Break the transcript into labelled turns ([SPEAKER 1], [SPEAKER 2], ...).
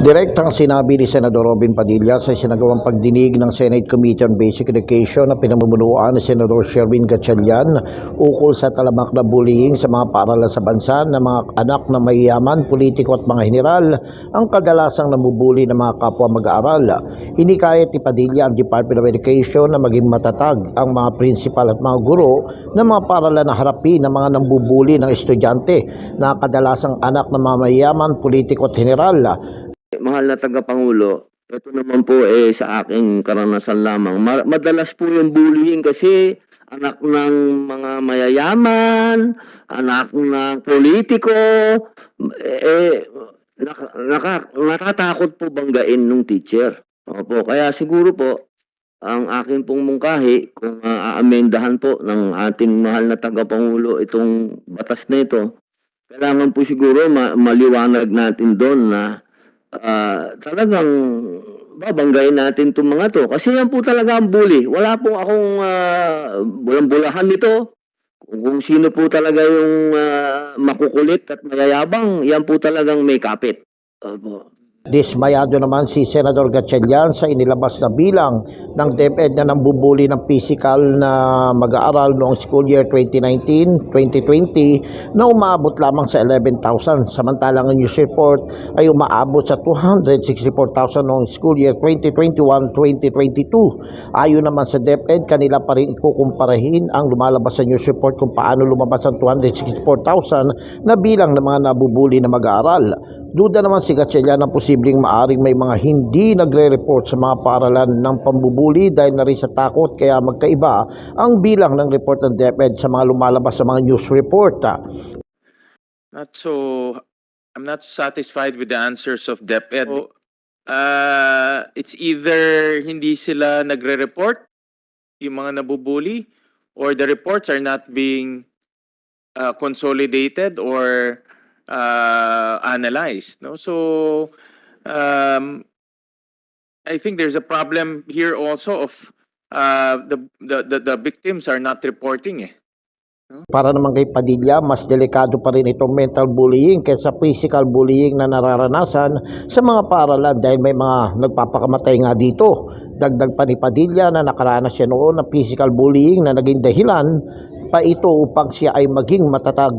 [SPEAKER 1] Direktang sinabi ni Senador Robin Padilla sa sinagawang pagdinig ng Senate Committee on Basic Education na pinamumunuan ni Senador Sherwin Gatchalian ukol sa talamak na bullying sa mga paaralan sa bansa ng mga anak na mayayaman, politiko at mga general ang kadalasang namubuli ng mga kapwa mag-aaral. Hinikayat ni Padilla ang Department of Education na maging matatag ang mga principal at mga guro ng mga paaralan na harapin ng mga nambubuli ng estudyante na kadalasang anak ng mga mayayaman, politiko at general
[SPEAKER 2] mahal na tagapangulo, ito naman po eh sa aking karanasan lamang. Ma- madalas po yung bullying kasi anak ng mga mayayaman, anak ng politiko, eh, naka, naka- nakatakot po banggain nung teacher. Opo, kaya siguro po, ang aking pong mungkahi, kung uh, aamendahan po ng ating mahal na tagapangulo itong batas na ito, kailangan po siguro ma- maliwanag natin doon na ah, talagang babanggain natin itong mga to. Kasi yan po talaga ang bully. Wala po akong uh, bulang-bulahan nito. Kung, kung sino po talaga yung ah, makukulit at mayayabang, yan po talagang may kapit. Opo.
[SPEAKER 1] Dismayado naman si Senador Gatchalian sa inilabas na bilang ng DepEd na nambubuli ng physical na mag-aaral noong school year 2019-2020 na umaabot lamang sa 11,000 samantalang ang news report ay umaabot sa 264,000 noong school year 2021-2022. Ayon naman sa DepEd, kanila pa rin ikukumparahin ang lumalabas sa news report kung paano lumabas ang 264,000 na bilang ng mga nabubuli na mag-aaral. Duda naman si Gatchalian na posibleng maaring may mga hindi nagre-report sa mga paaralan ng pambubuli dahil na rin sa takot kaya magkaiba ang bilang ng report ng DepEd sa mga lumalabas sa mga news report.
[SPEAKER 3] Not so, I'm not satisfied with the answers of DepEd. So, uh, it's either hindi sila nagre-report, yung mga nabubuli, or the reports are not being uh, consolidated or uh, analyzed. No, so um, I think there's a problem here also of uh, the, the the the victims are not reporting. Eh.
[SPEAKER 1] Para naman kay Padilla, mas delikado pa rin itong mental bullying kaysa physical bullying na nararanasan sa mga paaralan dahil may mga nagpapakamatay nga dito. Dagdag pa ni Padilla na nakaranas siya noon ng physical bullying na naging dahilan pa ito upang siya ay maging matatag.